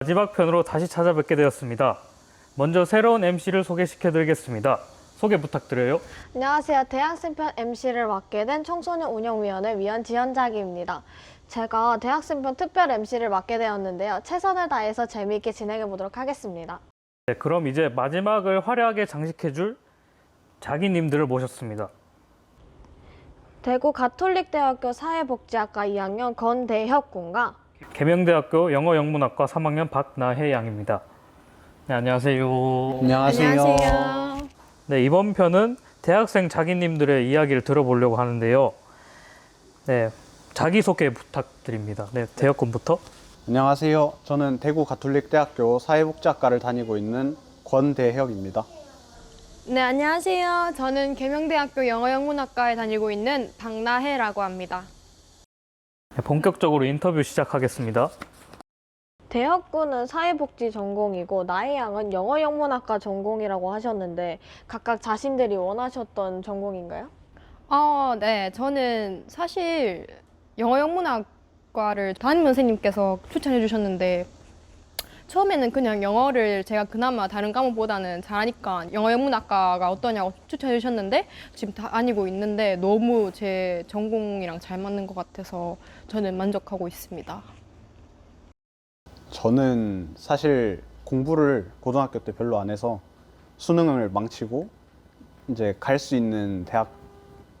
마지막 편으로 다시 찾아뵙게 되었습니다. 먼저 새로운 MC를 소개시켜 드리겠습니다. 소개 부탁드려요. 안녕하세요. 대학생편 MC를 맡게 된 청소년 운영위원회 위원 지현작입니다. 제가 대학생편 특별 MC를 맡게 되었는데요. 최선을 다해서 재미있게 진행해 보도록 하겠습니다. 네, 그럼 이제 마지막을 화려하게 장식해 줄 자기님들을 모셨습니다. 대구 가톨릭대학교 사회복지학과 2학년 건대혁 군과 계명대학교 영어영문학과 3학년 박나혜 양입니다. 네, 안녕하세요. 안녕하세요. 네, 이번 편은 대학생 자기님들의 이야기를 들어보려고 하는데요. 네, 자기소개 부탁드립니다. 네, 대혁군부터. 안녕하세요. 저는 대구 가톨릭대학교 사회복지학과를 다니고 있는 권대혁입니다. 네, 안녕하세요. 저는 계명대학교 영어영문학과에 다니고 있는 박나혜라고 합니다. 네, 본격적으로 인터뷰 시작하겠습니다. 대혁 군은 사회복지 전공이고 나의 양은 영어 영문학과 전공이라고 하셨는데 각각 자신들이 원하셨던 전공인가요? 아, 네. 저는 사실 영어 영문학과를 담임 선생님께서 추천해 주셨는데 처음에는 그냥 영어를 제가 그나마 다른 과목보다는 잘하니까 영어 영문학과가 어떠냐고 추천해 주셨는데 지금 다니고 있는데 너무 제 전공이랑 잘 맞는 것 같아서 저는 만족하고 있습니다. 저는 사실 공부를 고등학교 때 별로 안 해서 수능을 망치고 이제 갈 수 있는 대학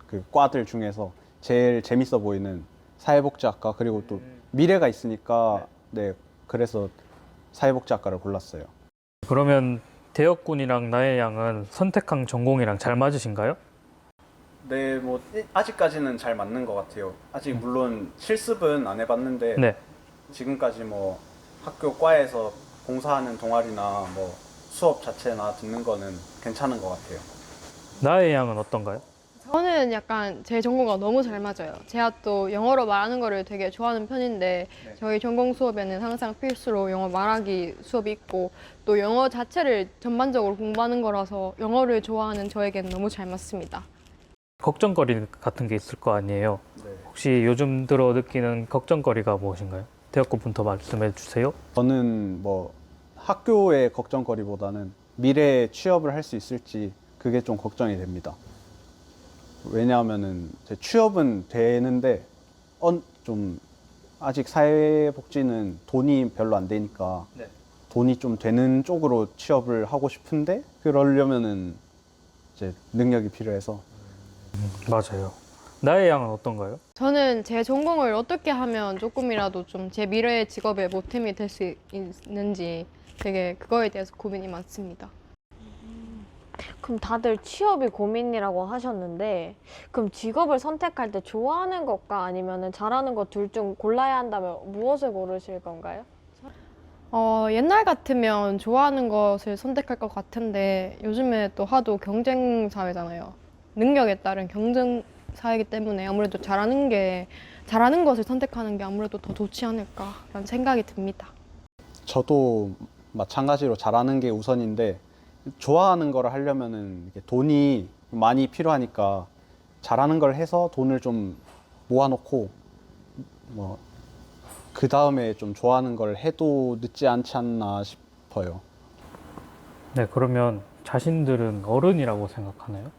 그 과들 중에서 제일 재밌어 보이는 사회복지학과 그리고 또 미래가 있으니까 네 그래서 사회복지학과를 골랐어요. 그러면 대혁군이랑 나의 양은 선택한 전공이랑 잘 맞으신가요? 네, 뭐 아직까지는 잘 맞는 것 같아요. 아직 물론 실습은 안 해봤는데 네. 지금까지 뭐 학교 과에서 봉사하는 동아리나 뭐 수업 자체나 듣는 거는 괜찮은 것 같아요. 나의 양은 어떤가요? 저는 약간 제 전공과 너무 잘 맞아요. 제가 또 영어로 말하는 거를 되게 좋아하는 편인데 네. 저희 전공 수업에는 항상 필수로 영어 말하기 수업이 있고 또 영어 자체를 전반적으로 공부하는 거라서 영어를 좋아하는 저에겐 너무 잘 맞습니다. 걱정거리 같은 게 있을 거 아니에요. 네. 혹시 요즘 들어 느끼는 걱정거리가 무엇인가요? 대혁군부터 말씀해 주세요. 저는 뭐 학교의 걱정거리보다는 미래에 취업을 할 수 있을지 그게 좀 걱정이 됩니다. 왜냐하면은 제 취업은 되는데 언, 좀 아직 사회복지는 돈이 별로 안 되니까 네. 돈이 좀 되는 쪽으로 취업을 하고 싶은데 그러려면은 이제 능력이 필요해서 맞아요. 나의 양은 어떤가요? 저는 제 전공을 어떻게 하면 조금이라도 좀 제 미래의 직업에 보탬이 될 수 있는지 되게 그거에 대해서 고민이 많습니다. 그럼 다들 취업이 고민이라고 하셨는데 그럼 직업을 선택할 때 좋아하는 것과 아니면 잘하는 것 둘 중 골라야 한다면 무엇을 고르실 건가요? 어, 옛날 같으면 좋아하는 것을 선택할 것 같은데 요즘에 또 하도 경쟁 사회잖아요. 능력에 따른 경쟁 사회이기 때문에 아무래도 잘하는 게 잘하는 것을 선택하는 게 아무래도 더 좋지 않을까라는 생각이 듭니다. 저도 마찬가지로 잘하는 게 우선인데 좋아하는 거를 하려면은 돈이 많이 필요하니까 잘하는 걸 해서 돈을 좀 모아놓고 뭐 그 다음에 좀 좋아하는 걸 해도 늦지 않지 않나 싶어요. 네, 그러면 자신들은 어른이라고 생각하나요?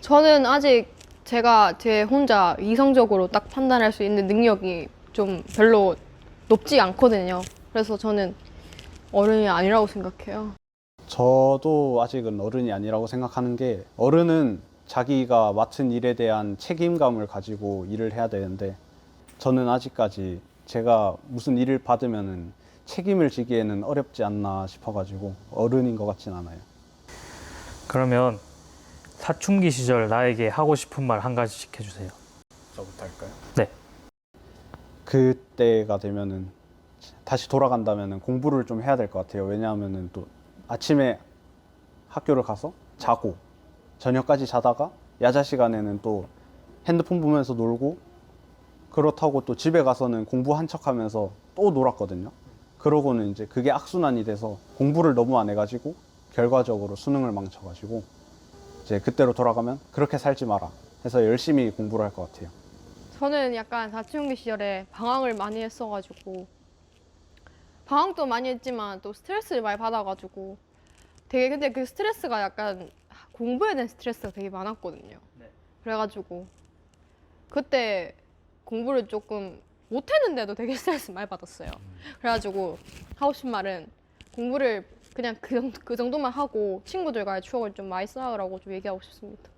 저는 아직 제가 제 혼자 이성적으로 딱 판단할 수 있는 능력이 좀 별로 높지 않거든요. 그래서 저는 어른이 아니라고 생각해요. 저도 아직은 어른이 아니라고 생각하는 게 어른은 자기가 맡은 일에 대한 책임감을 가지고 일을 해야 되는데 저는 아직까지 제가 무슨 일을 받으면은 책임을 지기에는 어렵지 않나 싶어가지고 어른인 것 같진 않아요. 그러면 사춘기 시절 나에게 하고 싶은 말 한 가지씩 해주세요. 저부터 할까요? 네. 그때가 되면은 다시 돌아간다면은 공부를 좀 해야 될 것 같아요. 왜냐하면은 또 아침에 학교를 가서 자고 저녁까지 자다가 야자 시간에는 또 핸드폰 보면서 놀고 그렇다고 또 집에 가서는 공부한 척 하면서 또 놀았거든요. 그러고는 이제 그게 악순환이 돼서 공부를 너무 안 해가지고 결과적으로 수능을 망쳐가지고 이제 그때로 돌아가면 그렇게 살지 마라 해서 열심히 공부를 할 것 같아요. 저는 약간 사춘기 시절에 방황을 많이 했어가지고 방학도 많이 했지만 또 스트레스를 많이 받아가지고 되게 근데 그 스트레스가 약간 공부에 대한 스트레스가 되게 많았거든요. 네. 그래가지고 그때 공부를 조금 못했는데도 되게 스트레스 많이 받았어요. 그래가지고 하고 싶은 말은 공부를 그냥 그, 정- 그 정도만 하고 친구들과의 추억을 좀 많이 쌓으라고 좀 얘기하고 싶습니다.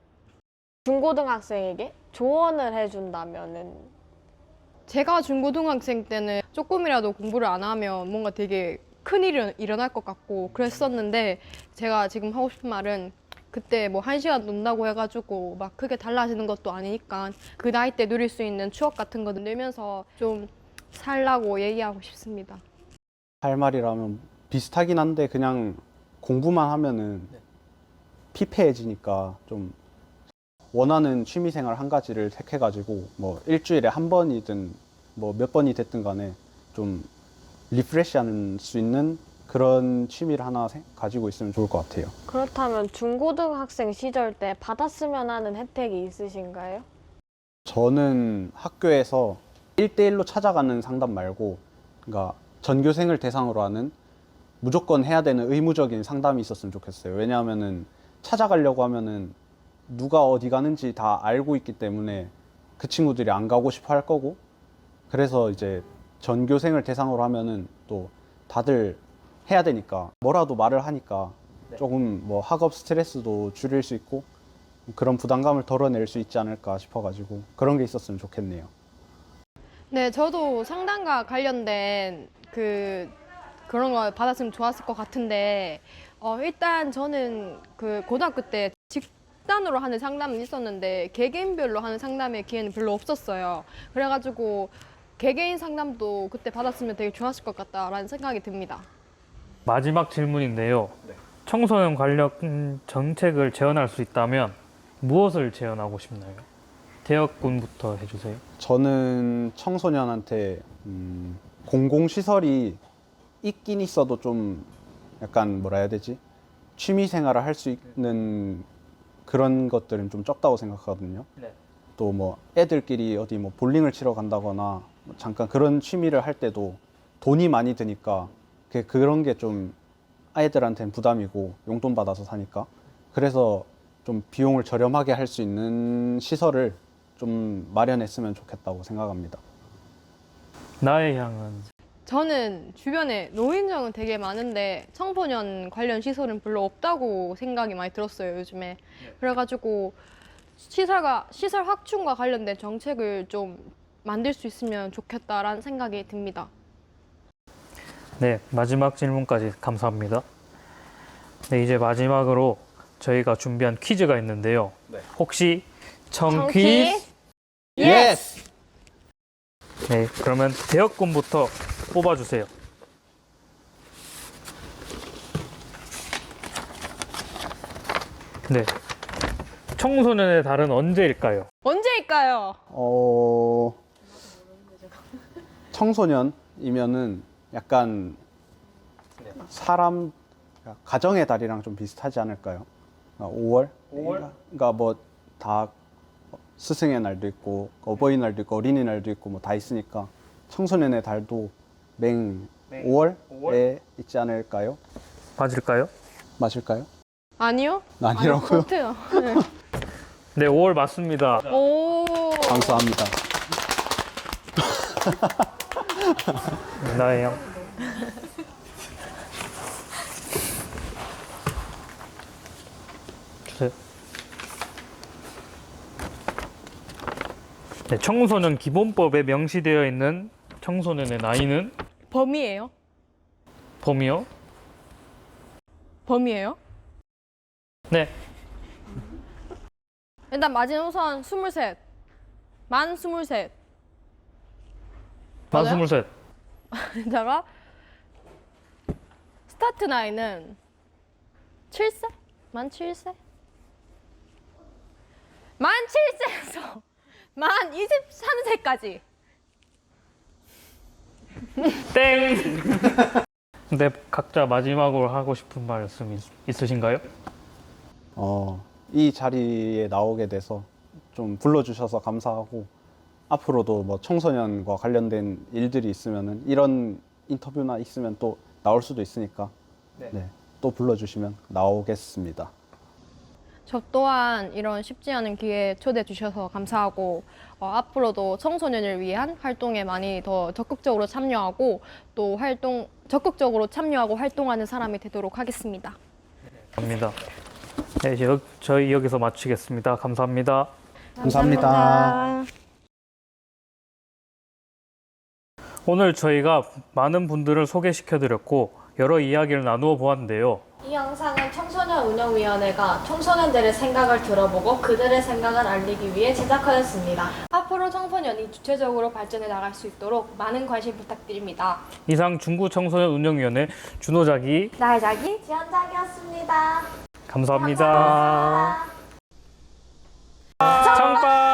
중고등학생에게 조언을 해준다면은 제가 중고등학생 때는 조금이라도 공부를 안 하면 뭔가 되게 큰 일이 일어날 것 같고 그랬었는데 제가 지금 하고 싶은 말은 그때 뭐 한 시간 논다고 해가지고 막 크게 달라지는 것도 아니니까 그 나이 때 누릴 수 있는 추억 같은 거 내면서 좀 살라고 얘기하고 싶습니다. 할 말이라면 비슷하긴 한데 그냥 공부만 하면은 피폐해지니까 좀 원하는 취미생활 한 가지를 택해가지고 뭐 일주일에 한 번이든 뭐 몇 번이 됐든 간에 좀 리프레시하는 수 있는 그런 취미를 하나 생- 가지고 있으면 좋을 것 같아요. 그렇다면 중고등학생 시절 때 받았으면 하는 혜택이 있으신가요? 저는 학교에서 1대1로 찾아가는 상담 말고 그러니까 전교생을 대상으로 하는 무조건 해야 되는 의무적인 상담이 있었으면 좋겠어요. 왜냐하면은 찾아가려고 하면은 누가 어디 가는지 다 알고 있기 때문에 그 친구들이 안 가고 싶어 할 거고 그래서 이제 전교생을 대상으로 하면은 또 다들 해야 되니까 뭐라도 말을 하니까 조금 뭐 학업 스트레스도 줄일 수 있고 그런 부담감을 덜어낼 수 있지 않을까 싶어가지고 그런 게 있었으면 좋겠네요. 네, 저도 상담과 관련된 그 그런 거 받았으면 좋았을 것 같은데 어, 일단 저는 그 고등학교 때 집단으로 하는 상담은 있었는데 개개인별로 하는 상담의 기회는 별로 없었어요. 그래가지고 개개인 상담도 그때 받았으면 되게 좋았을 것 같다라는 생각이 듭니다. 마지막 질문인데요. 청소년 관련 음, 정책을 제안할 수 있다면 무엇을 제안하고 싶나요? 대학군부터 해주세요. 저는 청소년한테 음, 공공시설이 있긴 있어도 좀 약간 뭐라 해야 되지? 취미 생활을 할 수 있는 그런 것들은 좀 적다고 생각하거든요. 네. 또 뭐 애들끼리 어디 뭐 볼링을 치러 간다거나 뭐 잠깐 그런 취미를 할 때도 돈이 많이 드니까 그- 그런 게 좀 아이들한테는 부담이고 용돈 받아서 사니까 그래서 좀 비용을 저렴하게 할 수 있는 시설을 좀 마련했으면 좋겠다고 생각합니다. 나의 향은 저는 주변에 노인정은 되게 많은데 청소년 관련 시설은 별로 없다고 생각이 많이 들었어요 요즘에 그래가지고 시설과 시설 확충과 관련된 정책을 좀 만들 수 있으면 좋겠다라는 생각이 듭니다. 네 마지막 질문까지 감사합니다. 네 이제 마지막으로 저희가 준비한 퀴즈가 있는데요. 네. 혹시 청퀴즈? 청퀴즈? 예스! 네 그러면 대학군부터 뽑아주세요. 네 청소년의 달은 언제일까요? 언제일까요? 어 청소년이면은 약간 사람 가정의 달이랑 좀 비슷하지 않을까요? 5월? 5월? 그러니까 뭐 다 스승의 날도 있고 어버이날도 있고 어린이날도 있고 뭐 다 있으니까 청소년의 달도 맹 맹 5월에 5월? 있지 않을까요? 맞을까요? 맞을까요? 아니요? 아니라고요? 같아요. 네 5월 맞습니다. 오. 감사합니다. 향. 주세요. 네, 청소년 기본법에 명시되어 있는 청소년의 나이는 범이에요? 범위요? 범이에요? 네, 일단 마지노선 23. 만 23. 만 맞아요? 스물셋. 스타트 나이는 7세? 만 7세? 만 7세에서 만 23세까지 땡! 네, 각자 마지막으로 하고 싶은 말씀 있, 있으신가요? 어, 이 자리에 나오게 돼서 좀 불러주셔서 감사하고 앞으로도 뭐 청소년과 관련된 일들이 있으면은 이런 인터뷰나 있으면 또 나올 수도 있으니까 네. 네, 또 불러주시면 나오겠습니다. 저 또한 이런 쉽지 않은 기회에 초대해 주셔서 감사하고 어, 앞으로도 청소년을 위한 활동에 많이 더 적극적으로 참여하고 또 활동 적극적으로 참여하고 활동하는 사람이 되도록 하겠습니다. 감사합니다. 네, 이제 여- 저희 여기서 마치겠습니다. 감사합니다. 감사합니다. 오늘 저희가 많은 분들을 소개시켜드렸고 여러 이야기를 나누어 보았는데요. 이 영상은 청 청소년운영위원회가 청소년들의 생각을 들어보고 그들의 생각을 알리기 위해 제작하였습니다. 앞으로 청소년이 주체적으로 발전해 나갈 수 있도록 많은 관심 부탁드립니다. 이상 중구 청소년 운영위원회 준호작이 나의작이 지원작이었습니다. 감사합니다. 감사합니다. 청바!